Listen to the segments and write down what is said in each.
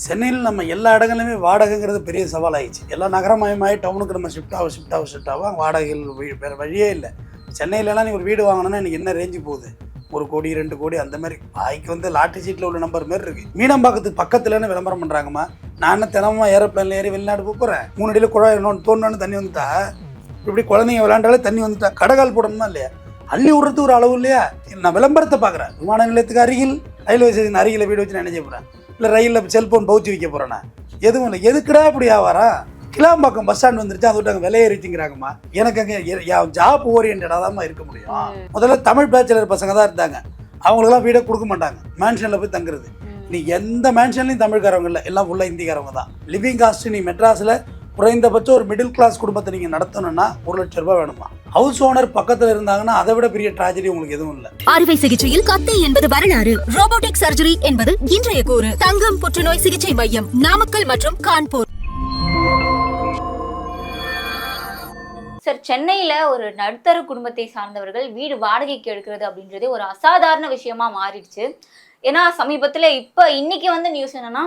சென்னையில் நம்ம எல்லா இடங்கள்லையுமே வாடகைங்கிறது பெரிய சவால் ஆயிடுச்சு எல்லா நகரமயமாகி டவுனுக்கு நம்ம ஷிஃப்ட் ஆக ஷிஃப்ட் ஆக ஷிஃப்ட் ஆக வாடகைகள் வேறு வழியே இல்லை. சென்னையிலலாம் நீ ஒரு வீடு வாங்கினோன்னா எனக்கு என்ன ரேஞ்சு போகுது? ஒரு கோடி ரெண்டு கோடி அந்த மாதிரி. பாய்க்கு வந்து லாட்டரி சீட்டில் உள்ள நம்பர் மாதிரி இருக்கு. மீனம்பாக்கத்துக்கு பக்கத்துலன்னு விளம்பரம் பண்ணுறாங்கம்மா நான் என்ன தினமும் ஏரோப்ளேனில் ஏறி வெளிநாடு போக போகிறேன் மூணு அடியில் குழாய் தோணுன்னு தண்ணி வந்துட்டா? இப்படி குழந்தைங்க விளாண்டாலே தண்ணி வந்துட்டா? கடகால் போடணுமா இல்லையா? அள்ளி விடுறது ஒரு அளவு இல்லையா? நான் விளம்பரத்தை பார்க்குறேன். விமான நிலையத்துக்கு அருகில் ரயில்வே ஸ்டேஷன் அருகில் வீடு வச்சு நான் என்ன போகிறேன் இல்லை ரயிலில் செல்ஃபோன் பவுச்சு வைக்க போகிறேன்னா எதுவும் இல்லை. எதுக்குடா இப்படி ஆவாரா? கிளாம்பாக்கம் பஸ் ஸ்டாண்ட் வந்துருச்சு அது விட்டு அங்கே விலையேறிச்சுங்கிறாங்கம்மா எனக்கு அங்கே ஜாப் ஓரியன்டாக தான் இருக்க முடியும். முதல்ல தமிழ் பேச்சுலர் பசங்க தான் இருந்தாங்க. அவங்களுக்குலாம் வீடே கொடுக்க மாட்டாங்க. மேன்ஷனில் போய் தங்குறது. நீ எந்த மேன்ஷன்லையும் தமிழ்காரவங்க இல்லை. எல்லாம் ஃபுல்லாக ஹிந்திக்காரவங்க தான். லிவிங் காஸ்ட் நீ மெட்ராஸில் குறைந்தபட்சம் ஒரு மிடில் கிளாஸ் குடும்பத்தை நீங்கள் நடத்தணும்னா ஒரு லட்ச ரூபாய் வேணுமா ஹவுஸ் ஓனர் பக்கத்தில் இருந்தாங்கன்னா அதை விட பெரிய ட்ராஜடி உங்களுக்கு எதுவும் இல்லை. அறுவை சிகிச்சையில் கத்தை என்பது வரலாறு. ரோபோட்டிக் சர்ஜரி என்பது இன்றைய கூறு. தங்கம் புற்றுநோய் சிகிச்சை மையம் நாமக்கல் மற்றும் கான்பூர். சார் சென்னையில ஒரு நடுத்தர குடும்பத்தை சார்ந்தவர்கள் வீடு வாடகைக்கு எடுக்கிறது அப்படின்றது ஒரு அசாதாரண விஷயமா மாறிடுச்சு. ஏன்னா சமீபத்துல இப்ப இன்னைக்கு வந்து நியூஸ் என்னன்னா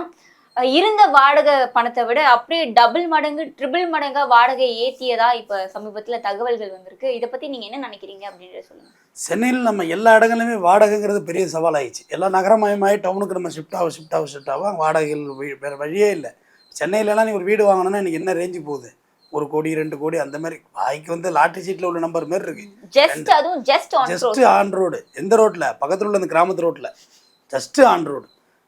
இருந்த வாடகை பணத்தை விட அப்படியே டபுள் மடங்கு ட்ரிபிள் மடங்கா வாடகை ஏத்தியதா இப்ப சமீபத்துல தகவல்கள் வந்திருக்கு. இதை பத்தி நீங்க என்ன நினைக்கிறீங்க அப்படின்றத சொல்லுங்க. சென்னையில் நம்ம எல்லா இடங்கள்லையுமே வாடகைங்கிறது பெரிய சவால் ஆயிடுச்சு எல்லா நகரமயமாகி டவுனுக்கு நம்ம ஷிஃப்ட் ஆக ஷிஃப்ட் ஆக ஷிஃப்ட் ஆக வாடகைகள் வேற வழியே இல்லை. சென்னையிலலாம் நீ ஒரு வீடு வாங்கணும்னா எனக்கு என்ன ரேஞ்சு போகுது? ஒரு கோடி ரெண்டு கோடி அந்த மாதிரி பாய்க்கு வந்து லாட்டரி சீட்டில் உள்ள நம்பர் மாதிரி இருக்கு. ஜஸ்ட் அதுவும் just on just on road எந்த ரோட்டில் பக்கத்தில் உள்ள அந்த கிராமத்து ரோட்டில் ஜஸ்ட் ஆன் ரோடு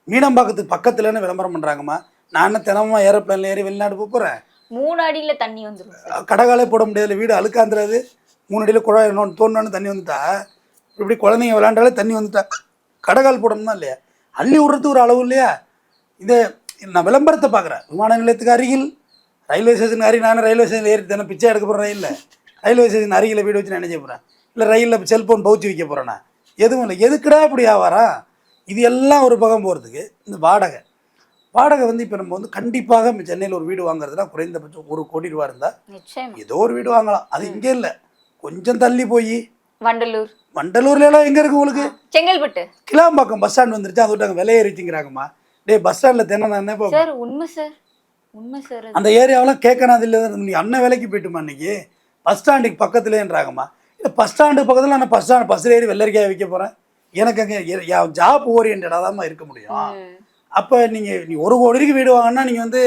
மீனம்பாக்கத்துக்கு பக்கத்துலன்னு விளம்பரம் பண்ணுறாங்கம்மா நான் என்ன தினமும் ஏரோப்ளேனில் ஏறி வெளிநாடு போக போகிறேன் மூணு அடியில தண்ணி வந்துரும். சார் கடகாலே போட முடியாதுல வீடு அழுக்காந்துறாது மூணு அடியில் குழாய் இன்னொன்று தோணுன்னு தண்ணி வந்துட்டா? இப்படி குழந்தைங்க விளையாண்டாலே தண்ணி வந்துட்டா? கடகால் போடணுமா இல்லையா? அள்ளி விடுறது ஒரு அளவு இல்லையா? இதை நான் விளம்பரத்தை பார்க்குறேன். விமான நிலையத்துக்கு அருகில் ரயில்வே ஸ்டேஷன் அருகில் நானும் ரயில்வே ஸ்டேஷன் ஏறி தானே பிச்சை எடுக்க போகிறேன் ரயிலில். ரயில்வே ஸ்டேஷன் அருகில் வீடு வச்சு நான் என்ன செய்ய போகிறேன் இல்லை ரயிலில் செல்ஃபோன் பவுச்சு வைக்க போகிறேன்னா எதுவும் இல்லை. எதுக்குடா இப்படி ஆவாரா? இது எல்லாம் ஒரு பக்கம் போகிறதுக்கு இந்த வாடகை. வாடகை வந்து இப்போ நம்ம வந்து கண்டிப்பாக சென்னையில் ஒரு வீடு வாங்குறதுனா குறைந்தபட்சம் ஒரு கோடி ரூபா இருந்தால் ஏதோ ஒரு வீடு வாங்கலாம். அது இங்கே இல்லை. கொஞ்சம் தள்ளி போய். வண்டலூர். வண்டலூர்ல எல்லாம் எங்கே இருக்கு உங்களுக்கு? செங்கல்பட்டு. கிளாம்பாக்கம் பஸ் ஸ்டாண்ட் வந்துருச்சு. அதை விட்டு அங்கே விலையேறிச்சுங்கிறாங்கம்மா டேய் பஸ் ஸ்டாண்டில் தினம் நான் என்ன சார் உண்மை சார். உண்மை சார். அந்த ஏரியாவெல்லாம் கேட்கறது இல்லை. நீ அண்ணன் வேலைக்கு போயிட்டுமா இன்னைக்கு? பஸ் ஸ்டாண்டுக்கு பக்கத்துலேன்றாங்கம்மா இல்லை பஸ் ஸ்டாண்டு பக்கத்தில் நான் பஸ் ஸ்டாண்ட் பஸ்ஸில் ஏறி வெள்ளரிக்காய் வைக்க போகிறேன் எனக்கு அங்கே ஜாப் ஓரியன்டாக தான் இருக்க முடியும். அப்போ நீங்கள் நீ ஒரு கோடிக்கு வீடு வாங்கினா நீங்கள் வந்து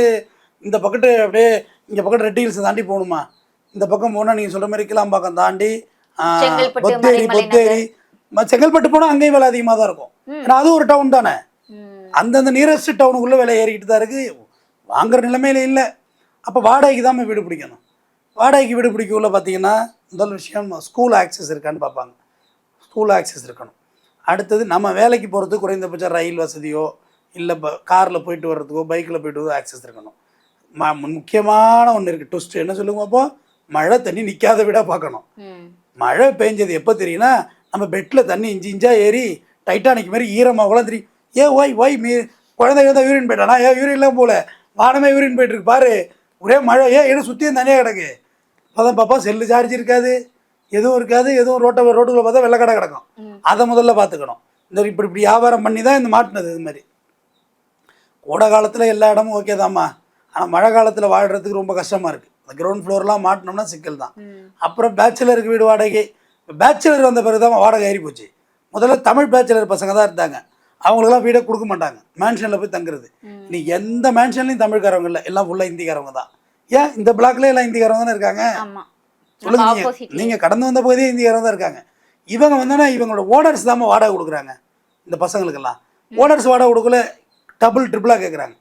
இந்த பக்கத்து அப்படியே இங்கே பக்கத்து ரெட்டி ஹில்ஸ் தாண்டி போகணுமா? இந்த பக்கம் போனால் நீங்கள் சொல்கிற மாதிரி கிளாம்பாக்கம் தாண்டி ஆ, செங்கல்பட்டு, பொத்தேரி பொத்தேரி செங்கல்பட்டு போனால் அங்கேயும் விலை அதிகமாக தான் இருக்கும். ஏன்னா அது ஒரு டவுன் தானே. அந்தந்த நியரஸ்ட் டவுனுக்குள்ளே விலை ஏறிக்கிட்டு தான் இருக்குது வாங்குற நிலைமையில இல்லை. அப்போ வாடகைக்கு தான் வீடு பிடிக்கணும். வாடகைக்கு வீடு பிடிக்கக்குள்ள பார்த்தீங்கன்னா முதல் விஷயம் ஸ்கூல் ஆக்சஸ் இருக்கான்னு பார்ப்பாங்க. ஸ்கூல் ஆக்சஸ் இருக்கணும். அடுத்தது நம்ம வேலைக்கு போகிறதுக்கு குறைந்தபட்சம் ரயில் வசதியோ இல்லை ப காரில் போயிட்டு வர்றதுக்கோ பைக்கில் போயிட்டு வரதுக்கோ ஆக்சஸ் இருக்கணும். ம முக்கியமான ஒன்று இருக்குது ட்விஸ்ட் என்ன சொல்லுங்க அப்போ? மழை தண்ணி நிற்காத வீடாக பார்க்கணும். மழை பெஞ்சது எப்போ தெரியும்னா நம்ம பெட்டில் தண்ணி இஞ்சி இஞ்சா ஏறி டைட்டானிக் மாதிரி ஈரமாக கூட தெரியும். ஏ ஒய் ஒய் மீ குழந்தை தான் யூரின் போயிட்டானா ஏன் யூரின்லாம் போல? வானமே யூரின் போயிட்டு இருக்கு. பாரு ஒரே மழை. ஏன் இடம் சுற்றியும் தனியாக கிடக்கு. அப்பதான் பாப்பா செல்லு சார்ஜ் இருக்காது. எதுவும் இருக்காது எதுவும் ரோட்டை ரோட்டுக்குள்ள பார்த்தா வெள்ளக்கடை கிடக்கும். அதை முதல்ல பார்த்துக்கணும். இந்த இப்படி இப்படி வியாபாரம் பண்ணி தான் இந்த மாட்டினது இது மாதிரி. கோடை காலத்தில் எல்லா இடமும் ஓகே தாம்மா. ஆனால் மழை காலத்தில் வாழ்கிறதுக்கு ரொம்ப கஷ்டமாக இருக்குது அந்த கிரவுண்ட் ஃப்ளோர்லாம் மாட்டினோம்னா சிக்கல் தான். அப்புறம் பேச்சுலருக்கு வீடு வாடகை. பேச்சுலர் வந்த பிறகு தான் வாடகை ஏறி போச்சு. முதல்ல தமிழ் பேச்சுலர் பசங்க தான் இருந்தாங்க. அவங்களுக்குலாம் வீடே கொடுக்க மாட்டாங்க. மேன்ஷனில் போய் தங்குறது. நீ எந்த மேன்ஷன்லையும் தமிழ்காரவங்க இல்லை. எல்லாம் ஃபுல்லாக ஹிந்திக்காரவங்க தான். ஏன்? இந்த பிளாக்ல எல்லாம் ஹிந்திக்காரவங்க தானே இருக்காங்க? சொல்லுங்க. நீங்க கடந்து வந்த பகுதியே ஹிந்திக்காரங்க தான் இருக்காங்க. இவங்க வந்தோன்னா இவங்களோட ஓனர்ஸ் தான் வாடகை கொடுக்குறாங்க. இந்த பசங்களுக்கெல்லாம். ஓனர்ஸ் வாடகை கொடுக்கல டபுள் ட்ரிபிளாக கேட்குறாங்க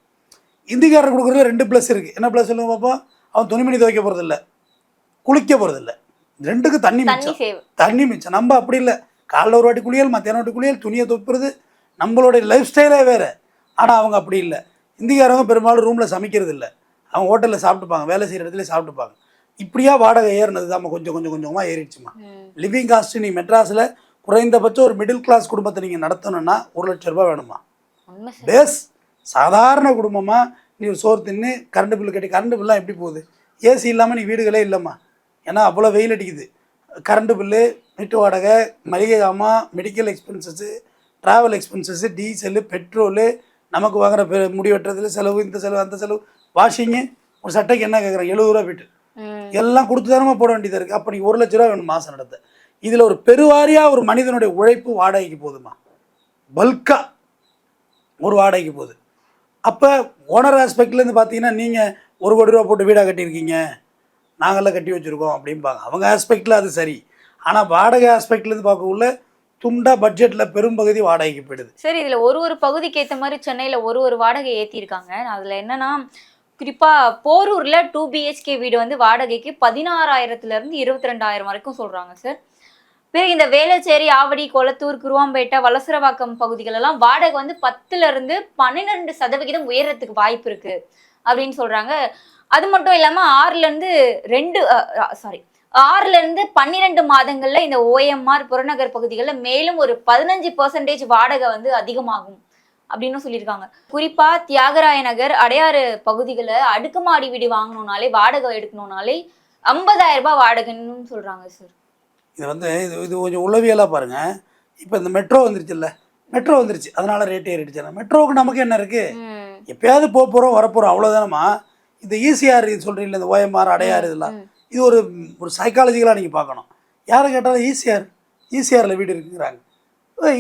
இந்திக்காரர் கொடுக்குறதுல ரெண்டு ப்ளஸ் இருக்குது என்ன ப்ளஸ் சொல்லுங்க பார்ப்போம் அவன் துணிமணி துவைக்க போகிறதில்ல குளிக்க போகிறதில்ல ரெண்டுக்கு தண்ணி தண்ணி மிச்சம். தண்ணி மிச்சம். நம்ம அப்படி இல்லை. காலைல ஒரு வாட்டி குளியல் மத்தியானம் ஒரு வாட்டி குளியல் துணியை துப்புறது நம்மளுடைய லைஃப் ஸ்டைலே வேறு. ஆனால் அவங்க அப்படி இல்லை. இந்திக்காரவங்க பெரும்பாலும் ரூமில் சமைக்கிறது இல்லை அவங்க ஹோட்டலில் சாப்பிட்டுப்பாங்க. வேலை செய்கிற இடத்துல சாப்பிட்டுப்பாங்க. இப்படியா வாடகை ஏறினது தான் கொஞ்சம் கொஞ்சம் கொஞ்சமாக ஏறிடுச்சுமா. லிவிங் காஸ்ட் நீ மெட்ராஸில் குறைந்தபட்சம் ஒரு மிடில் கிளாஸ் குடும்பத்தை நீங்கள் நடத்தணும்னா ஒரு லட்ச ரூபாய் வேணுமா? பேஸ் சாதாரண குடும்பமாக நீ ஒரு சோறு தின்னு கரண்ட் பில்லு கட்டி கரண்ட் பில்லாம் எப்படி போகுது? ஏசி இல்லாமல் நீ வீடுகளே இல்லைம்மா. ஏன்னா அவ்வளோ வெயில் அடிக்குது. கரண்ட் பில்லு வீட்டு வாடகை மளிகை ஜாமான் medical expenses travel expenses diesel petrol நமக்கு வாங்குற பெ- முடி வெட்டுறதுல செலவு இந்த செலவு அந்த செலவு வாஷிங்கு ஒரு சட்டைக்கு என்ன கேட்குறேன் எழுபது ரூபா போயிட்டு. எல்லாம் கொடுத்து தானமா போட வேண்டியதாக இருக்குது அப்போ நீ ஒரு லட்ச ரூபா வேணும் மாதம் நடத்த. இதில் ஒரு பெருவாரியாக ஒரு மனிதனுடைய உழைப்பு வாடகைக்கு போகுதுமா பல்காக ஒரு வாடகைக்கு போகுது. அப்போ ஓனர் ஆஸ்பெக்ட்லேருந்து பார்த்தீங்கன்னா நீங்கள் ஒரு கோடி ரூபா போட்டு வீடாக கட்டியிருக்கீங்க. நாங்களாம் கட்டி வச்சுருக்கோம் அப்படிம்பாங்க. அவங்க ஆஸ்பெக்டில் அது சரி. ஆனால் வாடகை ஆஸ்பெக்ட்லேருந்து பார்க்கக்குள்ள துண்டா பட்ஜெட்டில் பெரும்பகுதி வாடகைக்கு போயிடுது. சரி இதுல ஒரு ஒரு பகுதிக்கு ஏத்த மாதிரி சென்னையில ஒரு ஒரு வாடகை ஏத்திருக்காங்க அதுல என்னன்னா குறிப்பா போரூர்ல டூ பிஹெச்கே வீடு வந்து வாடகைக்கு பதினாறாயிரத்துல இருந்து இருபத்தி ரெண்டாயிரம் வரைக்கும் சொல்றாங்க சார் பிறகு இந்த வேளச்சேரி ஆவடி கொளத்தூர் குருவாம்பேட்டை வலசரவாக்கம் பகுதிகள் எல்லாம் வாடகை வந்து பத்துல இருந்து பன்னிரெண்டு சதவிகிதம் உயர்றதுக்கு வாய்ப்பு இருக்கு அப்படின்னு சொல்றாங்க. அது மட்டும் இல்லாம ஆறுல இருந்து ரெண்டு சாரி ஆறுல இருந்து பன்னிரெண்டு மாதங்கள்ல இந்த ஓஎம்ஆர் புறநகர் பகுதிகளில் மேலும் ஒரு பதினஞ்சு பர்சன்டேஜ் வாடகை வந்து அதிகமாகும். அப்படின்னு சொல்லியிருக்காங்க. குறிப்பா தியாகராய நகர் அடையாறு பகுதிகளில் அடுக்குமாடி வீடு வாங்கணும்னாலே வாடகை எடுக்கணும்னாலே ஐம்பதாயிரம் ரூபாய் வாடகைன்னு சொல்றாங்க சார் இது வந்து இது இது கொஞ்சம் உளவியலாக பாருங்கள் இப்போ இந்த மெட்ரோ வந்துருச்சுல்ல. மெட்ரோ வந்துருச்சு. அதனால ரேட் ஏறிடுச்சு. மெட்ரோவுக்கு நமக்கு என்ன இருக்குது எப்பயாவது போக போகிறோம் வரப்போகிறோம் அவ்வளோதானம்மா இந்த ஈசிஆர் இது சொல்கிறீங்களா இந்த ஓஎம்ஆர் அடையார் இதெல்லாம். இது ஒரு ஒரு சைக்காலஜிக்கலாக நீங்கள் பார்க்கணும். யாரை கேட்டாலும் ஈசிஆர் ஈசிஆரில் வீடு இருக்குங்கிறாங்க.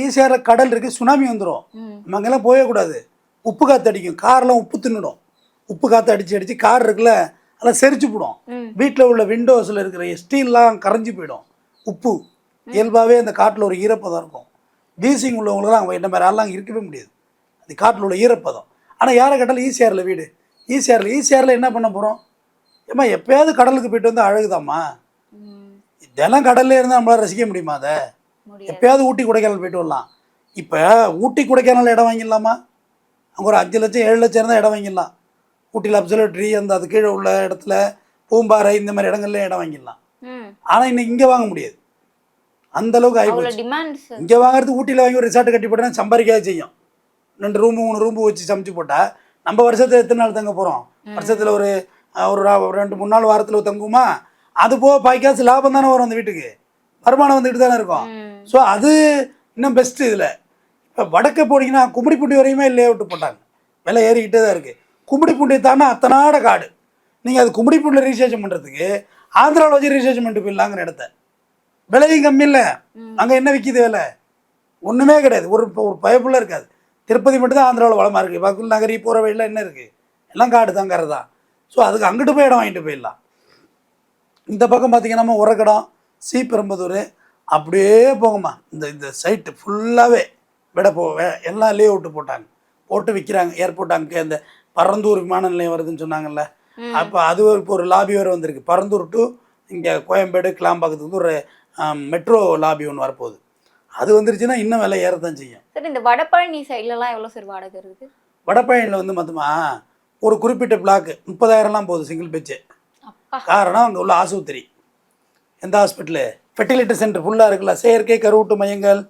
ஈசிஆரில் கடல் இருக்குது சுனாமி வந்துடும். நம்ம அங்கெல்லாம் போகவே கூடாது. உப்பு காற்று அடிக்கும். கார்லாம் உப்பு தின்னுடும். உப்பு காற்று அடித்து அடித்து கார் இருக்குல்ல அதெல்லாம் செரிச்சு போடும். வீட்டில் உள்ள விண்டோஸில் இருக்கிற ஸ்டீல்லாம் கரைஞ்சி போயிடும். உப்பு. இயல்பாகவே அந்த காட்டில் ஒரு ஈரப்பதம் இருக்கும். வீசிங் உள்ளவங்களுக்குலாம் அங்கே என்ன மாதிரி ஆள்லாம் இருக்கவே முடியாது. அந்த காட்டில் உள்ள ஈரப்பதம். ஆனால் யாரை கேட்டாலும் ஈசிஆரில் வீடு. ஈசிஆரில் ஈசிஆரில் என்ன பண்ண போகிறோம் ஏம்மா எப்பயாவது கடலுக்கு போயிட்டு வந்து அழகுதாம்மா. இதெல்லாம் கடல்ல இருந்தால் நம்மளால ரசிக்க முடியுமா அதை? எப்பயாவது ஊட்டி கொடைக்கானல் போயிட்டு வரலாம். இப்போ ஊட்டி கொடைக்கானல் இடம் வாங்கிடலாமா? அங்கே ஒரு அஞ்சு லட்சம் ஏழு லட்சம் இருந்தால் இடம் வாங்கிடலாம். ஊட்டியில் அப்சல்யூட்ரி அந்த அது கீழே உள்ள இடத்துல பூம்பாறை இந்த மாதிரி இடங்கள்ல இடம் வாங்கிடலாம். ஆனால் இன்னைக்கு இங்கே வாங்க முடியாது. அந்த அளவுக்கு சார் இங்கே வாங்குறது ஊட்டியில் வாங்கி ஒரு ரிசார்ட் கட்டி போட்டா சம்பாதிக்காத செய்யும். ரெண்டு ரூமு மூணு ரூமு வச்சு சமைச்சு போட்டால் நம்ம வருஷத்துல எத்தனை நாள் தங்க போகிறோம் வருஷத்தில் ஒரு ஒரு ரெண்டு மூணு நாள் வாரத்தில் தங்குமா அது போக பாய்க்காசு லாபம் தானே வரும் அந்த வீட்டுக்கு. வருமானம் வந்துட்டு தானே இருக்கும். ஸோ அது இன்னும் பெஸ்ட்டு இதில். இப்போ வடக்க போனீங்கன்னா கும்மிடிப்பூண்டி வரையுமே லே அவுட்டு போட்டாங்க. விலை ஏறிக்கிட்டே தான் இருக்குது கும்மிடிப்பூண்டி தானே? அத்தனாட காடு. நீங்கள் அது கும்மிடிப்பூண்டில் ரிஜிஸ்ட்ரேஷன் பண்ணுறதுக்கு ஆந்திராவில் வச்சு ரிஜிஸ்ட்ரேஷன் பண்ணிட்டு போயிடலாங்கிற இடத்த. விலையும் கம்மி இல்லை. அங்கே என்ன விற்கிது விலை? ஒன்றுமே கிடையாது. ஒரு ஒரு பயப்புள்ள இருக்காது. திருப்பதி மட்டும் தான் ஆந்திராவில் வளமாக இருக்குது பக்குல் நகரி போகிற வழியில் என்ன இருக்குது எல்லாம் காடு தான் கரை தான் ஸோ அதுக்கு அங்கிட்டு போய் இடம் வாங்கிட்டு போயிடலாம். இந்த பக்கம் பார்த்தீங்கன்னா நம்ம உரக்கடம் ஸ்ரீபெரும்புதூர் அப்படியே போங்கம்மா. இந்த இந்த சைட்டு ஃபுல்லாகவே விட போ வே- எல்லாம் லே அவுட்டு போட்டாங்க. போட்டு விற்கிறாங்க ஏர்போர்ட் அங்கே இந்த பரந்தூர் விமான நிலையம் வருதுன்னு சொன்னாங்கல்ல. அப்போ அது இப்போ ஒரு லாபி வேறு வந்திருக்கு. பரந்தூர் டு இங்கே கோயம்பேடு கிளாம்பாக்கத்துக்கு வந்து ஒரு மெட்ரோ லாபி ஒன்று வரப்போகுது. அது வந்துருச்சுன்னா இன்னும் விலை ஏறத்தான் செய்யும். சார் இந்த வடபழனி சைட்லலாம் எவ்வளவு சார் வாடகை இருக்குது? வடபழனியில் வந்து மொத்தமாக ஒரு குறிப்பிட்ட பிளாக்கு முப்பதாயிரம்லாம் போகுது சிங்கிள் பெச்சு காரணம் அங்கே உள்ள ஆஸ்பத்திரி. எந்த ஹாஸ்பிட்டலு ஃபெர்டிலிட்டி சென்டர் ஃபுல்லாக இருக்குல்ல. செயற்கை கருவூட்டு மையங்கள்.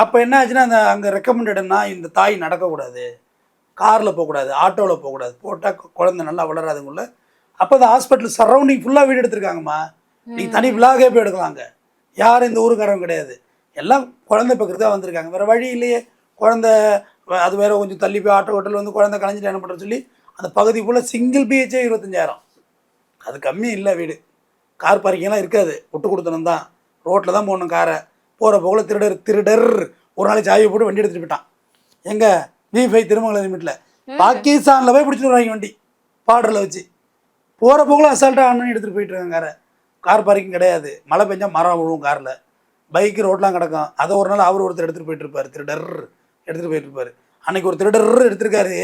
அப்போ என்ன ஆச்சுன்னா அந்த அங்கே ரெக்கமெண்டட்னா இந்த தாய் நடக்கக்கூடாது. காரில் போகக்கூடாது. ஆட்டோவில் போகக்கூடாது. போட்டால் குழந்தை நல்லா வளராதுங்குள்ள அப்போ அந்த ஹாஸ்பிட்டல் சரௌண்டிங் ஃபுல்லாக வீடு எடுத்திருக்காங்கம்மா. நீங்கள் தனி விலாகே போய் எடுக்கலாங்க யாரும் இந்த ஊருக்காரங்க கிடையாது. எல்லாம் குழந்தை பக்கத்துக்கு தான் வந்திருக்காங்க. வேறு வழி இல்லையே. குழந்தை அது வேற கொஞ்சம் தள்ளி போய் ஆட்டோ ஹோட்டல் வந்து குழந்தை கலைஞ்சிட்டு என்ன பண்ணுறது சொல்லி அந்த பகுதி ஃபுல்லாக சிங்கிள் பிஹெச்சே இருபத்தஞ்சாயிரம். அது கம்மி இல்லை வீடு. கார் பார்க்கிங்லாம் இருக்காது. விட்டு கொடுத்தனம் தான் ரோட்டில் தான் போகணும் காரை. போகிற போகல திருடர் திருடர். ஒரு நாளைக்கு சாவியை போட்டு வண்டி எடுத்துகிட்டு போயிட்டான். எங்கே வி ஃபைவ் திருமங்கலம் லிமிட்டில் பாகிஸ்தானில் போய் பிடிச்சிட்டு வராங்க வண்டி. பார்டரில் வச்சு. போகிற போகல அசால்ட்டாக ஆன் பண்ணி எடுத்துகிட்டு போயிட்டு இருக்காங்க காரை. கார் பார்க்கிங் கிடையாது. மழை பெஞ்சா மரம் விழுவும் காரில். பைக்கு ரோட்லாம் கிடக்கும். அதை ஒரு நாள் அவர் ஒருத்தர் எடுத்துகிட்டு போயிட்டு இருப்பார். திருடர். எடுத்துகிட்டு போயிட்டு இருப்பார். அன்னைக்கு ஒரு திருடர் எடுத்திருக்காரு.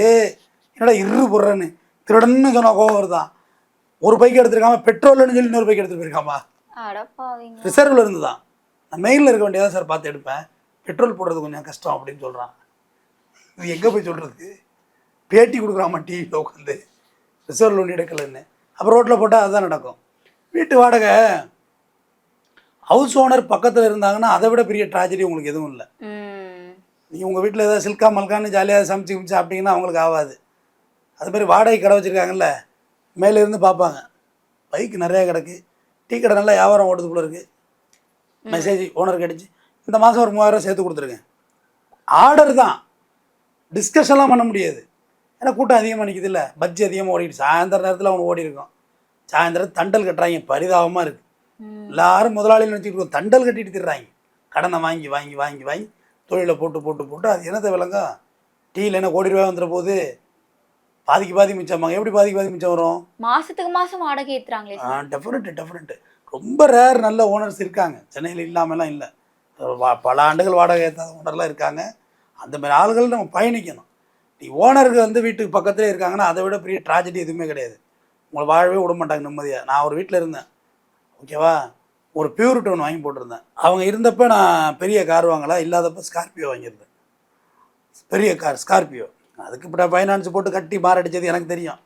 என்னடா இரு போடுறேன்னு. திருடன்னு சொன்னா கோவம் வருதான். ஒரு பைக் எடுத்திருக்காம பெட்ரோல்னு சொல்லி இன்னொரு பைக் எடுத்துட்டு போயிருக்காமா ரிசர்வ்ல இருந்து தான் நான் மெயிலில் இருக்க வேண்டியதான் சார் பார்த்து எடுப்பேன். பெட்ரோல் போடுறது கொஞ்சம் கஷ்டம் அப்படின்னு சொல்கிறான் இது எங்கே போய் சொல்கிறது பேட்டி கொடுக்குறாமா டிவியில் உட்காந்து ரிசர்வ் லோன் எடுக்கலன்னு. அப்புறம் ரோட்டில் போட்டால் அதுதான் நடக்கும். வீட்டு வாடகை ஹவுஸ் ஓனர் பக்கத்தில் இருந்தாங்கன்னா அதை விட பெரிய ட்ராஜடி உங்களுக்கு எதுவும் இல்லை. நீங்கள் உங்கள் வீட்டில் ஏதாவது சில்கா மல்கான்னு ஜாலியாக சமைச்சு கிமிச்சு சாப்பிட்டீங்கன்னா அவங்களுக்கு ஆகாது. அது மாதிரி வாடகை கடை வச்சுருக்காங்கல்ல மேலே இருந்து பார்ப்பாங்க. பைக் நிறையா கிடக்கு. டீ கடை நல்லா வியாபாரம் ஓடுது போல இருக்குது மெசேஜ் ஓனர் கிடச்சி இந்த மாதம் ஒரு மூவாயிரம் சேர்த்து கொடுத்துருங்க ஆர்டர் தான். டிஸ்கஷன்லாம் பண்ண முடியாது. ஏன்னா கூட்டம் அதிகமாக நிற்குது இல்லை. பட்ஜெட் அதிகமாக ஓடிட்டு சாயந்தர நேரத்தில் அவன் ஓடி இருக்கும் சாயந்தரம் தண்டல் கட்டுறாங்க. பரிதாபமாக இருக்குது. எல்லாரும் முதலாளிகள் நினச்சிட்டு தண்டல் கட்டிட்டு திடுறாங்க கடனை வாங்கி வாங்கி வாங்கி வாங்கி தொழிலை போட்டு போட்டு போட்டு அது என்னத்தை விளங்கும் டீயில் என்ன கோடி ரூபாய் வந்துட போகுது பாதிக்கு பாதி மிச்சமாங்க எப்படி பாதிக்கு பாதி மிச்சம் வரும்? மாசத்துக்கு மாசம் வாடகை ஏத்துறாங்களே ஆ சார். டெஃபினட்டு டெஃபினட்டு ரொம்ப ரேர் நல்ல ஓனர்ஸ் இருக்காங்க. சென்னையில் இல்லாமலாம் இல்லை. பல ஆண்டுகள் வாடகை ஏற்றாத ஓனர்லாம் இருக்காங்க. அந்த மாதிரி ஆளுகள் நம்ம பயணிக்கணும். நீ ஓனருக்கு வந்து வீட்டுக்கு பக்கத்துலேயே இருக்காங்கன்னா அதை விட பெரிய ட்ராஜடி எதுவுமே கிடையாது. உங்களை வாழவே விட மாட்டாங்க நிம்மதியாக நான் ஒரு வீட்டில் இருந்தேன். ஓகேவா ஒரு பியூரிட் ஒன்று வாங்கி போட்டிருந்தேன். அவங்க இருந்தப்போ நான் பெரிய கார் வாங்கல? இல்லாதப்ப ஸ்கார்பியோ வாங்கியிருந்தேன். பெரிய கார் ஸ்கார்பியோ அதுக்கு இப்போ ஃபைனான்ஸ் போட்டு கட்டி மாரடிச்சது எனக்கு தெரியும்.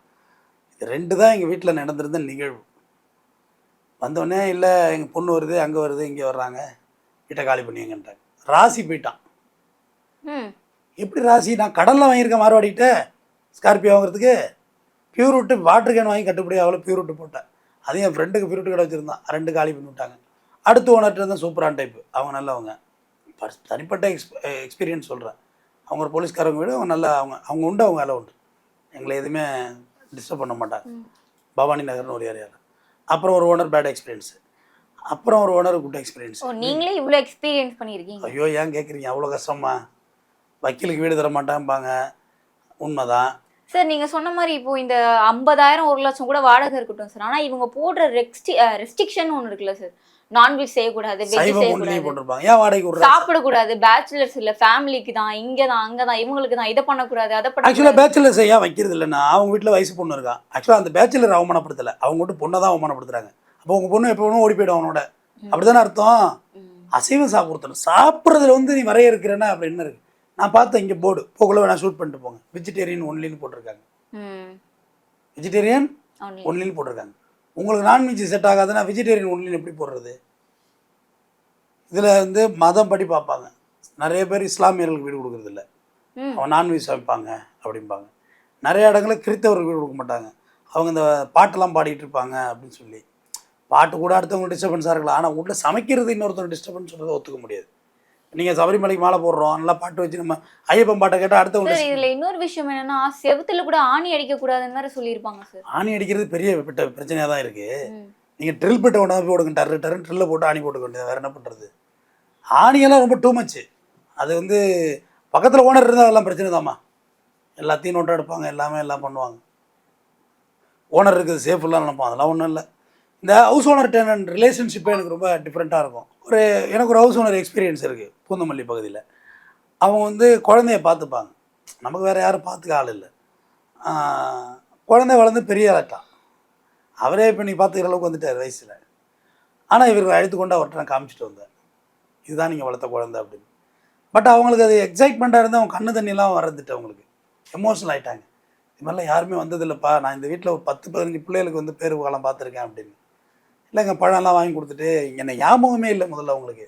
இது ரெண்டு தான் எங்கள் வீட்டில் நடந்திருந்த நிகழ்வு. வந்தோடனே இல்லை எங்கள் பொண்ணு வருது அங்கே வருது இங்கே வர்றாங்க. வீட்டை காலி பண்ணிங்கன்ட்டாங்க ராசி போயிட்டான். எப்படி ராசி? நான் கடலில் வாங்கியிருக்கேன் மார்வாடிக்கிட்ட ஸ்கார்பியோ வாங்குறதுக்கு பியூர் விட்டு வாட்டர் கேன் வாங்கி கட்டுப்படி அவ்வளோ பியூர் விட்டு போட்டேன். அதையும் என் ஃப்ரெண்டுக்கு பியூர் விட்டு கடை வச்சுருந்தான். ரெண்டு காலி பண்ணி விட்டாங்க. அடுத்த ஓனர்கிட்ட இருந்தால் சூப்பரான டைப்பு அவங்க நல்லவங்க. தனிப்பட்ட எக்ஸ் எக்ஸ்பீரியன்ஸ் சொல்கிறேன் அவங்க ஒரு போலீஸ்காரங்க விட அவங்க நல்லா அவங்க அவங்க உண்டு அவங்க வேலை உண்டு. எங்களை எதுவுமே டிஸ்டர்ப் பண்ண மாட்டாங்க. பவானி நகர்னு ஒரு ஏரியாவில் அப்புறம் ஒரு ஓனர் பேட் எக்ஸ்பீரியன்ஸு அப்புறம் ஒரு ஓனர் குட் எக்ஸ்பீரியன்ஸ் நீங்களே இவ்வளவு எக்ஸ்பீரியன்ஸ் பண்ணியிருக்கீங்க? ஐயோ ஏன் கேட்குறீங்க அவ்வளோ கஷ்டமா? வக்கீலுக்கு வீடு தர மாட்டான்பாங்க. உண்மைதான். சார் நீங்க சொன்ன மாதிரி இப்போ இந்த ஐம்பதாயிரம் ஒரு லட்சம் கூட வாடகை இருக்கட்டும் சார் ஆனா இவங்க போடுற ரெஸ்டி ரெஸ்ட்ரிக்ஷன் ஒன்று இருக்குல்ல சார் நான்வெஜ் செய்யக்கூடாது வெஜ் செய்யக்கூடாது. சாப்பிடக்கூடாது. பேச்சுலர்ஸ் இல்ல ஃபேமிலிக்கு தான் இங்க தான் அங்க தான் இவங்களுக்கு தான் இதை பண்ணக்கூடாது அதை ஆக்சுவலாக பண்ணக்கூடாது பேச்சுலர்ஸ் ஏன் வைக்கிறது இல்லைன்னா அவங்க வீட்டில் வயசு பொண்ணு இருக்கா? ஆக்சுவலாக அந்த பேச்சுலர் அவமானப்படுத்தலை. அவங்க மட்டும் பொண்ணை தான் அவமானப்படுத்துறாங்க. அப்போ உங்கள் பொண்ணு எப்போ வேணும் ஓடி போயிடும் அவனோட. அப்படிதானே அர்த்தம். அசைவம் சாப்பிடுத்தணும் சாப்பிட்றதுல வந்து நீ வரையறுக்கிறேன்னா அப்படி என்ன இருக்கு? நான் பார்த்தேன் இங்கே போர்டு போக்குள்ள வேணா ஷூட் பண்ணிட்டு போங்க. வெஜிடேரியன் ஒன்லின்னு போட்டிருக்காங்க. வெஜிடேரியன். ஒன்லின்னு போட்டிருக்காங்க. உங்களுக்கு நான்வெஜ் செட் ஆகாதுன்னா வெஜிடேரியன் ஒன்லின்னு எப்படி போடுறது? இதில் வந்து மதம் படி பார்ப்பாங்க. நிறைய பேர் இஸ்லாமியர்களுக்கு வீடு கொடுக்குறது இல்ல. ம். அவன் நான்வெஜ் சமைப்பாங்க அப்படிம்பாங்க. நிறைய இடங்களில் கிறித்தவருக்கு வீடு கொடுக்க மாட்டாங்க. அவங்க இந்த பாட்டெல்லாம் பாடிட்டு இருப்பாங்க அப்படின்னு சொல்லி. பாட்டு கூட அடுத்தவங்க டிஸ்டர்பன்ஸாக இருக்கலாம். ஆனால் வீட்டில் சமைக்கிறது இன்னொருத்தர் டிஸ்டர்பன்ஸ் சொல்கிறத ஒத்துக்க முடியாது. நீங்கள் சபரிமலைக்கு மாலை போடுறோம் நல்லா பாட்டு வச்சு நம்ம ஐயப்பன் பாட்டை கேட்டால் சார் இதுல இன்னொரு விஷயம் என்னன்னா செவுத்துல கூட ஆணி அடிக்க கூடாதுன்னு வேற சொல்லியிருப்பாங்க சார். ஆணி அடிக்கிறது பெரிய பிட்ட பிரச்சனையாக தான் இருக்குது ம். நீங்கள் ட்ரில் பிட்டை கொண்டு போய் போடுங்க டர்னு ட்ரில்லை போட்டு ஆணி போட்டுக்க வேண்டியது வேறு என்ன பண்ணுறது ஆணியெல்லாம் ரொம்ப டூ மச்சு அது வந்து பக்கத்தில் ஓனர் இருந்தால் அதெல்லாம் பிரச்சனை தாம்மா எல்லாத்தையும் நோட்டை எடுப்பாங்க எல்லாமே எல்லாம் பண்ணுவாங்க. ஓனர் இருக்குது சேஃபுல்லாம் நினைப்போம் அதெல்லாம் ஒன்றும் இல்லை. இந்த ஹவுஸ் ஓனர் டெனன்ட் ரிலேஷன்ஷிப்பே எனக்கு ரொம்ப டிஃப்ரெண்ட்டாக இருக்கும். ஒரு எனக்கு ஒரு ஹவுஸ் ஓனர் எக்ஸ்பீரியன்ஸ் இருக்குது பூந்தமல்லி பகுதியில். அவங்க வந்து குழந்தைய பார்த்துப்பாங்க. நமக்கு வேறு யாரும் பார்த்துக்க ஆள் இல்லை. குழந்தை வளர்ந்து பெரிய ஆளாட்டான் அவரே இப்போ நீ பார்த்துக்கிற அளவுக்கு வந்துட்டார் வயசில். ஆனால் இவர்கள் அழைத்து கொண்டு அவர்கிட்ட நான் காமிச்சிட்டு வந்தேன். இதுதான் நீங்கள் வளர்த்த குழந்தை அப்படின்னு. பட் அவங்களுக்கு அது எக்ஸைட்மெண்ட்டாக இருந்து அவங்க கண்ணு தண்ணிலாம் வரதுட்டு அவங்களுக்கு. எமோஷனல் ஆகிட்டாங்க இது மாதிரிலாம் யாருமே வந்ததில்லைப்பா. நான் இந்த வீட்டில் ஒரு பத்து பதினஞ்சு பிள்ளைகளுக்கு வந்து பேர் காலம் பார்த்துருக்கேன் அப்படின்னு. இல்லைங்க பழம்லாம் வாங்கி கொடுத்துட்டு என்னை ஞாபகமே இல்லை முதல்ல அவங்களுக்கு.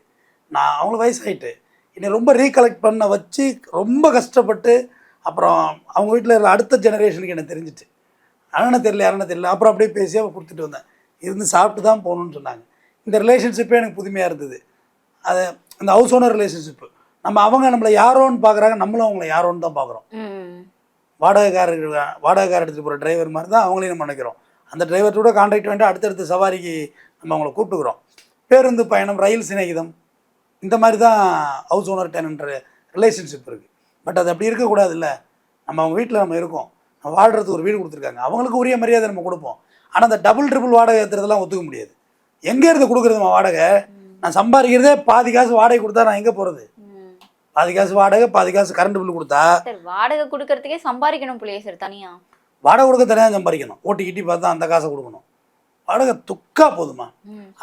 நான் அவங்களுக்கு வயசாயிட்டு. என்னை ரொம்ப ரீகலெக்ட் பண்ண வச்சு ரொம்ப கஷ்டப்பட்டு அப்புறம் அவங்க வீட்டில் இருக்கிற அடுத்த ஜெனரேஷனுக்கு எனக்கு தெரிஞ்சிட்டு. அண்ணனை தெரியல யாருன்னு தெரியல. அப்புறம் அப்படியே பேசி அவ கொடுத்துட்டு வந்தேன். இருந்து சாப்பிட்டு தான் போகணுன்னு சொன்னாங்க. இந்த ரிலேஷன்ஷிப்பே எனக்கு புதுமையாக இருந்தது. அது அந்த ஹவுஸ் ஓனர் ரிலேஷன்ஷிப்பு நம்ம அவங்க நம்மளை யாரோன்னு பார்க்குறாங்க நம்மளும் அவங்கள யாரோன்னு தான் பார்க்குறோம் ம். வாடகைக்காரர் வாடகைக்கார் எடுத்துகிட்டு போகிற டிரைவர் மாதிரி தான் அவங்களையும் நம்ம நினைக்கிறோம். அந்த டிரைவர்கிட்ட கான்டாக்ட் வேண்டாம். அடுத்தடுத்த சவாரிக்கு நம்ம அவங்கள கூப்பிட்டுக்கிறோம். பேருந்து பயணம் ரயில் சிநேகிதம் இந்த மாதிரி தான் ஹவுஸ் ஓனர் டெனன்ற ரிலேஷன்ஷிப் இருக்குது பட் அது அப்படி இருக்கக்கூடாதுல்ல. நம்ம அவங்க வீட்டில் நம்ம இருக்கோம். நம்ம வாழ்கிறதுக்கு ஒரு வீடு கொடுத்துருக்காங்க. அவங்களுக்கு உரிய மரியாதை நம்ம கொடுப்போம். ஆனால் அந்த டபுள் ட்ரிபிள் வாடகை ஏற்றுறதெல்லாம் ஒத்துக்க முடியாது. எங்கே இருந்து கொடுக்குறதுமா வாடகை? நான் சம்பாதிக்கிறதே பாதி காசு வாடகை கொடுத்தா நான் எங்கே போகிறது. பாதி காசு வாடகை பாதி காசு கரண்ட் பில் கொடுத்தா? வாடகை கொடுக்கறதுக்கே சம்பாதிக்கணும் போலயே சார் தனியா. வாடகை கொடுக்க தனியாக சம்பாதிக்கணும். ஓட்டி கிட்டி பார்த்தா அந்த காசை கொடுக்கணும். வாடகை துக்கா போதுமா?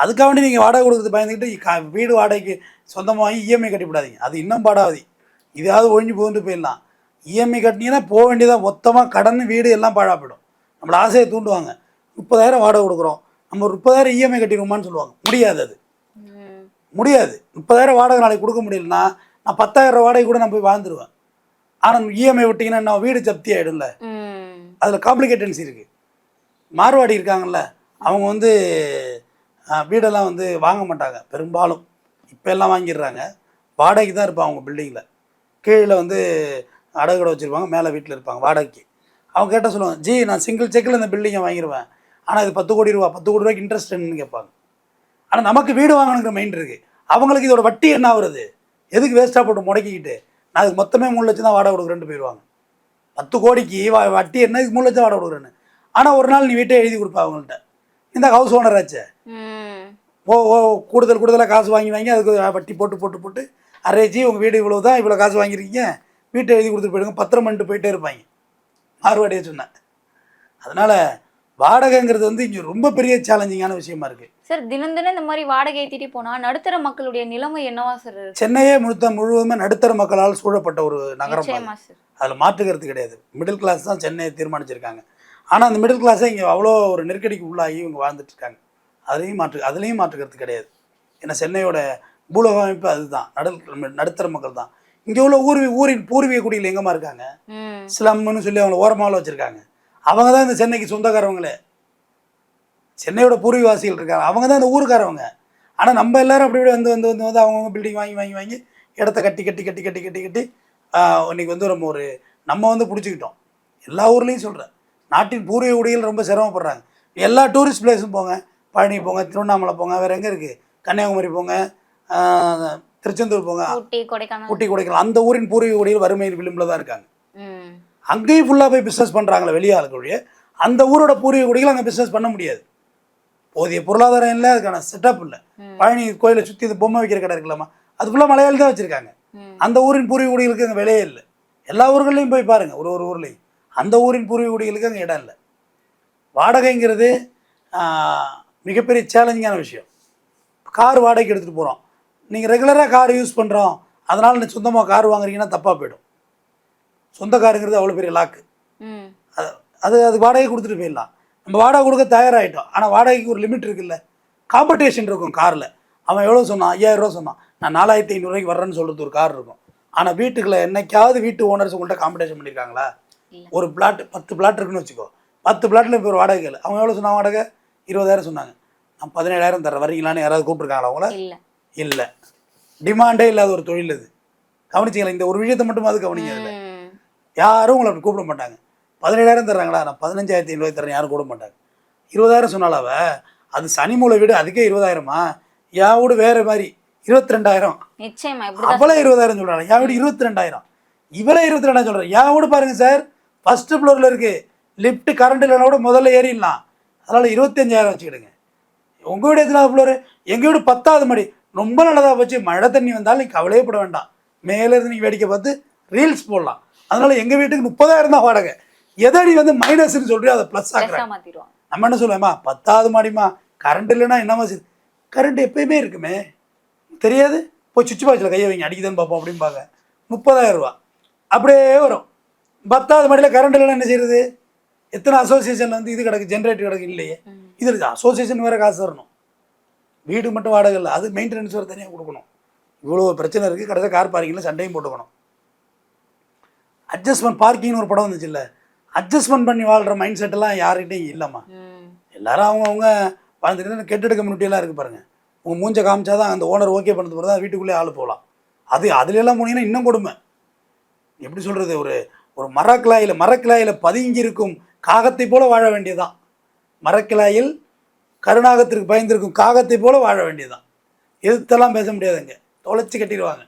அதுக்காக வேண்டி நீங்கள் வாடகை கொடுக்குறது பயந்துக்கிட்டு வீடு வாடகைக்கு சொந்தமாக வாங்கி இஎம்ஐ கட்டிவிடாதீங்க அது இன்னும் பாடாவதி இதாவது ஒழிஞ்சு போகுன்ட்டு போயிடலாம். இஎம்ஐ கட்டினீங்கன்னா போக வேண்டியதாக மொத்தமாக கடன் வீடு எல்லாம் பாழா போயிடும் நம்மளை ஆசையை தூண்டுவாங்க. முப்பதாயிரம் வாடகை கொடுக்குறோம். நம்ம ஒரு முப்பதாயிரம் இஎம்ஐ கட்டிடுவோமான்னு சொல்லுவாங்க. முடியாது அது. முடியாது. முப்பதாயிரம் வாடகை நாளைக்கு கொடுக்க முடியலன்னா நான் பத்தாயிரம் வாடகை கூட நான் போய் வாழ்ந்துருவேன். ஆனால் இஎம்ஐ விட்டிங்கன்னா நான் வீடு ஜப்தி ஆகிடும்ல அதில் காம்ப்ளிகேட்டன்ஸ் இருக்குது மார்வாடி இருக்காங்கல்ல. அவங்க வந்து வீடெல்லாம் வந்து வாங்க மாட்டாங்க. பெரும்பாலும் இப்போ எல்லாம் வாங்கிடுறாங்க. வாடகைக்கு தான் இருப்பாங்க அவங்க பில்டிங்கில் கீழே வந்து அடகு கடை வச்சுருப்பாங்க மேலே வீட்டில் இருப்பாங்க வாடகைக்கு. அவங்க கேட்டால் சொல்லுவாங்க ஜி நான் சிங்கிள் செக்கில் இந்த பில்டிங்கை வாங்கிடுவேன் ஆனால் இது பத்து கோடி ரூபா பத்து கோடி ரூபாய்க்கு இன்ட்ரெஸ்ட் என்னன்னு கேட்பாங்க. ஆனால் நமக்கு வீடு வாங்கணுங்கிற மைண்ட் இருக்குது அவங்களுக்கு இதோட வட்டி என்ன ஆகுறது? எதுக்கு வேஸ்ட்டாக போட்டு முடக்கிக்கிட்டு? நான் அதுக்கு மொத்தமே மூணு லட்சம் தான் வாடகை கொடுக்குறேன்ட்டு போயிடுவாங்க பத்து கோடிக்கு வட்டி என்ன? மூணு லட்சம் வாடகை கொடுக்குறேன்னு. ஆனால் ஒரு நாள் நீ வீட்டை எழுதி கொடுப்பா அவங்கள்ட்ட. இந்த ஹவுஸ் ஓனர் ஆச்சே. ஓ ஓ கூடுதல் கூடுதலாக காசு வாங்கி வாங்கி அதுக்கு வட்டி போட்டு போட்டு போட்டு. அரேஜி உங்கள் வீடு இவ்வளோ தான் இவ்வளோ காசு வாங்கியிருக்கீங்க. வீட்டை எழுதி கொடுத்துட்டு போயிடுங்க. பத்திரம் பண்ணிட்டு போயிட்டே இருப்பாங்க. மாறுவாடியே சொன்னேன். அதனால் வாடகைங்கிறது வந்து இங்கே ரொம்ப பெரிய சேலஞ்சிங்கான விஷயமா இருக்குது சார் தினம் தினம் இந்த மாதிரி வாடகை ஏத்திட்டு போனா நடுத்தர மக்களுடைய நிலைமை என்னவா சார்? சென்னையே முழுத்த முழுவதுமே நடுத்தர மக்களால் சூழப்பட்ட ஒரு நகரம் அதில் மாற்றுக்கிறது கிடையாது. மிடில் கிளாஸ் தான் சென்னையை தீர்மானிச்சிருக்காங்க. ஆனால் அந்த மிடில் கிளாஸே இங்கே அவ்வளோ ஒரு நெருக்கடிக்கு உள்ளாகி இவங்க வாழ்ந்துட்டு இருக்காங்க. அதுலேயும் மாற்று அதுலேயும் மாற்றுக்கிறது கிடையாது. ஏன்னா சென்னையோட பூலோக அமைப்பு அதுதான். நடு நடுத்தர மக்கள் தான். இங்கே உள்ள ஊர் ஊரின் பூர்வீக குடிகள் எங்கம்மா இருக்காங்க? ஸ்லம்னு சொல்லி அவங்கள ஓரமாவில் வச்சுருக்காங்க. அவங்க தான் இந்த சென்னைக்கு சொந்தக்காரவங்களே. சென்னையோட பூர்வீகவாசிகள் இருக்காங்க. அவங்க தான் இந்த ஊருக்காரவங்க. ஆனால் நம்ம எல்லாரும் அப்படி வந்து வந்து வந்து வந்து அவங்கவுங்க பில்டிங் வாங்கி வாங்கி வாங்கி இடத்த கட்டி கட்டி கட்டி கட்டி கட்டி கட்டி ஆஹ், இன்னைக்கு வந்து நம்ம ஒரு நம்ம வந்து பிடிச்சிக்கிட்டோம். எல்லா ஊர்லேயும் சொல்கிறேன் நாட்டின் பூர்வீக குடிகள் ரொம்ப சிரமப்படுறாங்க. எல்லா டூரிஸ்ட் பிளேஸும் போங்க. பழனி போங்க திருவண்ணாமலை போங்க வேறு எங்கே இருக்குது கன்னியாகுமரி போங்க திருச்செந்தூர் போங்க. ஊட்டி கொடைக்கானல். அந்த ஊரின் பூர்வீக குடிகள் வறுமையின் விளிம்பில் தான் இருக்காங்க. அங்கேயும் ஃபுல்லாக போய் பிஸ்னஸ் பண்ணுறாங்களே வெளியே ஆளுக்குடைய அந்த ஊரோட பூர்வீக குடிகள் அங்கே பிஸ்னஸ் பண்ண முடியாது. போதிய பொருளாதாரம் இல்லை அதுக்கான செட்டப் இல்லை. பழனி கோயிலை சுற்றி இந்த பொம்மை வைக்கிற கடை இருக்கலாமா அது ஃபுல்லாக மலையாளி தான் வச்சுருக்காங்க. அந்த ஊரின் பூர்வீக குடிகளுக்கு அங்கே விலையே இல்லை. எல்லா ஊர்கள்லையும் போய் பாருங்கள் ஒரு ஒரு ஊர்லேயும். அந்த ஊரின் பூர்வீக குடிகளுக்கு அங்கே இடம் இல்லை. வாடகைங்கிறது மிகப்பெரிய சேலஞ்சிங்கான விஷயம். கார் வாடகைக்கு எடுத்துகிட்டு போகிறோம் நீங்கள் ரெகுலராக கார் யூஸ் பண்ணுறோம் அதனால் நீ சொந்தமாக கார் வாங்குறீங்கன்னா தப்பாக போயிடும். சொந்த காருங்கிறது அவ்வளோ பெரிய லாக்கு அது அது அது வாடகை கொடுத்துட்டு போயிடலாம். நம்ம வாடகை கொடுக்க தயாராகிட்டோம் ஆனால் வாடகைக்கு ஒரு லிமிட் இருக்குல்ல. காம்படிஷன் இருக்கும் காரில் அவன் எவ்வளோ சொன்னான்? ஐயாயிரம் ரூபா சொன்னான். நான் நாலாயிரத்தி ஐநூறுரூவாய்க்கு வரேன்னு சொல்கிறது ஒரு கார் இருக்கும். ஆனால் வீட்டுக்குள்ள என்னைக்காவது வீட்டு ஓனர்ஸ் உங்கள்கிட்ட காம்படிஷன் பண்ணியிருக்காங்களா. ஒரு பிளாட் பத்து பிளாட் இருக்குன்னு வச்சுக்கோ. பத்து பிளாட்டில் இப்போ ஒரு வாடகை கேளு அவன் எவ்வளோ சொன்னான் வாடகை? இருபதாயிரம் சொன்னாங்க. நான் பதினேழாயிரம் தரேன் வரீங்களான்னு யாராவது கூப்பிட்ருக்காங்களா அவங்கள இல்ல. டிமாண்டே இல்லாத ஒரு தொழில் இது கவனிச்சிங்களா இந்த ஒரு விஷயத்தை மட்டும் அது கவனிங்க அதில். யாரும் உங்களை அப்படி கூப்பிட மாட்டாங்க. பதினேழாயிரம் தர்றாங்களா? நான் பதினஞ்சாயிரத்தி ஐநூறு தரேன் யாரும் கூப்பிட மாட்டாங்க. இருபதாயிரம் சொன்னால அவ? அது சனி மூலை வீடு அதுக்கே இருபதாயிரமா? என் வீடு வேற மாதிரி. இருபத்தி ரெண்டாயிரம் அவளே இருபதாயிரம் சொல்றாங்க. என் வீடு இருபத்தி ரெண்டாயிரம் இவளே இருபத்தி ரெண்டாயிரம் சொல்றேன் என் வீடு பாருங்க சார். ஃபர்ஸ்ட் ஃப்ளோரில் இருக்கு. லிஃப்ட் கரண்ட் இல்லைனா கூட முதல்ல ஏறிடலாம். அதனால இருபத்தஞ்சாயிரம் வச்சுக்கிடுங்க. உங்கள் வீடு எத்தனாவது ஃப்ளோரு எங்கள் வீடு பத்தாவது மாடி. ரொம்ப நல்லதாக போச்சு. மழை தண்ணி வந்தாலும் நீ கவலையே பட வேண்டாம். மேலே இருந்து நீங்கள் வேடிக்கை பார்த்து ரீல்ஸ் போடலாம். அதனால எங்கள் வீட்டுக்கு முப்பதாயிரம் தான் வாடகை. எதை நீ வந்து மைனஸ்னு சொல்றியோ அதை ப்ளஸ் மாத்திடுவாங்க. நம்ம என்ன சொல்லுவேம்மா? பத்தாவது மாடிமா கரண்ட் இல்லைன்னா என்னம்மா செய்யுது கரண்ட் எப்பயுமே இருக்குமே. தெரியாது? போய் சுவிட்ச் பாக்ஸில் கையை வைங்க. அடிக்குதுன்னு பார்ப்போம் அப்படிம்பாங்க முப்பதாயிரம் ரூபா. அப்படியே வரும். பத்தாவது மாடியில் கரண்ட் இல்லைன்னா என்ன செய்யுது எத்தனை அசோசியேஷனில் வந்து இது கிடக்கு ஜென்ரேட்டர் கிடக்கு இல்லையே. இது இருக்குது அசோசியேஷன் வேறு காசு தரணும் வீடு மட்டும் வாடகை இல்லை அது மெயின்டெனன்ஸ் வேறு தனியாக கொடுக்கணும். இவ்வளோ பிரச்சனை இருக்குது கடைசியாக கார் பார்க்கிங்கில் சண்டையும் போட்டுக்கணும். அட்ஜஸ்ட்மெண்ட் பார்க்கிங்னு ஒரு படம் வந்துச்சுல்ல அட்ஜஸ்ட்மெண்ட் பண்ணி வாழ்கிற மைண்ட் செட்டெல்லாம் யார்கிட்டையும் இல்லைம்மா. எல்லாரும் அவங்கவுங்க வாழ்ந்துட்டு கெட்டிட கம்யூனிட்டியெல்லாம் இருக்குது பாருங்கள் உங்கள் மூஞ்ச காமிச்சாதான் அந்த ஓனர் ஓகே பண்ணது பிறகு தான் வீட்டுக்குள்ளே ஆள் போகலாம். அது அதுல எல்லாம் போனீங்கன்னா இன்னும் கொடுமை. எப்படி சொல்கிறது ஒரு ஒரு மரக்கிளாயில் மரக்கிளாயில் பதுங்கி இருக்கும் காகத்தை போல வாழ வேண்டியதுதான். மரக்கிளாயில் கருணாகத்திற்கு பயந்திருக்கும் காகத்தை போல வாழ வேண்டியதுதான். எதிர்த்தெல்லாம் பேச முடியாதுங்க. தொலைச்சி கட்டிடுவாங்க.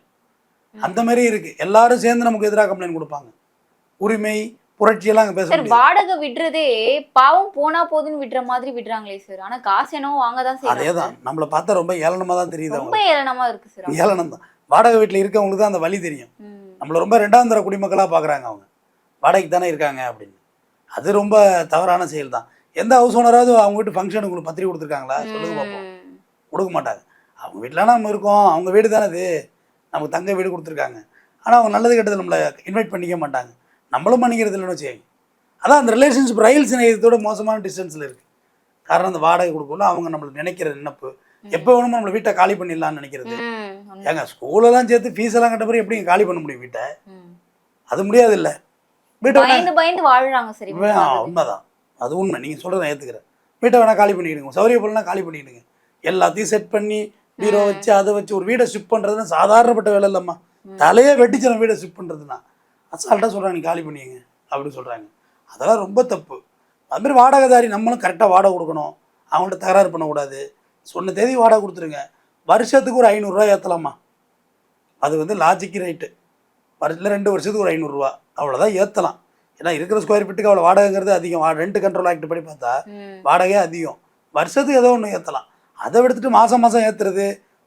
அந்த மாதிரி இருக்குது எல்லாரும் சேர்ந்து நமக்கு எதிராக கம்ப்ளைண்ட் கொடுப்பாங்க. உரிமை புரட்சியெல்லாம் அங்கே பேச வாடகை விடுறதே பாவம் போனா போதுன்னு விடுற மாதிரி விடுறாங்களே சார். ஆனா காசு என்னவோ வாங்க தான் அதே தான் நம்மளை பார்த்தா ரொம்ப ஏளனமாக தான் தெரியுது ரொம்ப ஏளனமா இருக்கு சார். ஏளனம் தான் வாடகை வீட்டில் இருக்கவங்களுக்கு தான் அந்த வழி தெரியும். நம்மளை ரொம்ப ரெண்டாம் தர குடிமக்களாக பார்க்குறாங்க அவங்க. வாடகைக்கு தானே இருக்காங்க அப்படின்னு. அது ரொம்ப தவறான செயல் தான் எந்த ஹவுஸ் ஓனராவது அவங்க வீட்டு ஃபங்க்ஷனுக்கு உங்களுக்கு பத்திரிக்கை கொடுத்துருக்காங்களா? சொல்லுங்க பார்ப்போம். கொடுக்க மாட்டாங்க. அவங்க வீட்டில் நம்ம இருக்கோம். அவங்க வீடு தானே அது நமக்கு தங்க வீடு கொடுத்துருக்காங்க. ஆனால் அவங்க நல்லது கெட்டது நம்மளை இன்வைட் பண்ணிக்க மாட்டாங்க. நம்மளும் பண்ணிக்கிறது இல்லைன்னு வச்சுக்கோங்க. அதான் அந்த ரிலேஷன்ஷிப் ரயில் சிநேகத்தோட மோசமான டிஸ்டன்ஸில் இருக்குது காரணம் அந்த வாடகை கொடுக்கணும் அவங்க நம்மளுக்கு நினைக்கிற நினைப்பு. எப்போ வேணுமோ நம்மளை வீட்டை காலி பண்ணிடலாம்னு நினைக்கிறது. ஏங்க ஸ்கூலெல்லாம் சேர்த்து ஃபீஸ் எல்லாம் கட்ட பிறகு எப்படி காலி பண்ண முடியும் வீட்டை. அது முடியாது இல்லை வீட்டை பயந்து வாழ்றாங்க சரி உண்மைதான். அது உண்மை. நீங்கள் சொல்கிறத நான் ஏற்றுக்கிறேன் வீட்டை வேணால் காலி பண்ணிக்கிடுங்க. சௌரிய பொருள்லாம் காலி பண்ணிக்கிடுங்க. எல்லாத்தையும் செட் பண்ணி பீரோ வச்சு அதை வச்சு ஒரு வீடை ஷிஃப்ட் பண்ணுறதுன்னா சாதாரணப்பட்ட வேலை இல்லைம்மா. தலையே வெட்டிச்சிடும் வீடை ஷிஃப்ட் பண்ணுறதுனா அசால்ட்டாக சொல்கிறாங்க நீ காலி பண்ணிங்க அப்படின்னு சொல்கிறாங்க அதெல்லாம் ரொம்ப தப்பு. அதுமாதிரி வாடகைதாரி நம்மளும் கரெக்டாக வாடகை கொடுக்கணும். அவங்கள்ட்ட தகராறு பண்ணக்கூடாது. சொன்ன தேதி வாடகை கொடுத்துருங்க. வருஷத்துக்கு ஒரு ஐநூறுரூவா ஏற்றலாமா அது வந்து லாஜிக் ரைட்டு வருஷத்தில் ரெண்டு வருஷத்துக்கு ஒரு ஐநூறுரூவா அவ்வளோதான் ஏற்றலாம் ஏன்னா இருக்கிற ஸ்கொயர் ஃபீட்டுக்கு அவ்வளோ வாடகைங்கிறது அதிகம். ரெண்ட் கண்ட்ரோல் ஆக்ட் படி பார்த்தா. வாடகையே அதிகம். வருஷத்துக்கு ஏதோ ஒன்று ஏற்றலாம் அதை எடுத்துட்டு மாதம் மாதம் ஏற்றுறது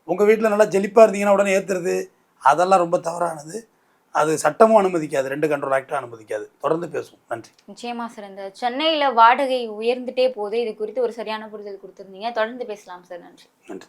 உங்கள் வீட்டில் நல்லா ஜெலிப்பாக இருந்தீங்கன்னா உடனே ஏற்றுறது அதெல்லாம் ரொம்ப தவறானது. அது சட்டமும் அனுமதிக்காது ரெண்டு கண்ட்ரோல் ஆக்டும் அனுமதிக்காது. தொடர்ந்து பேசுவோம். நன்றி. நிச்சயமா சார் இந்த சென்னையில வாடகை உயர்ந்துட்டே போகுது. இது குறித்து ஒரு சரியான புரிதல் கொடுத்திருந்தீங்க. தொடர்ந்து பேசலாம் சார் நன்றி. நன்றி.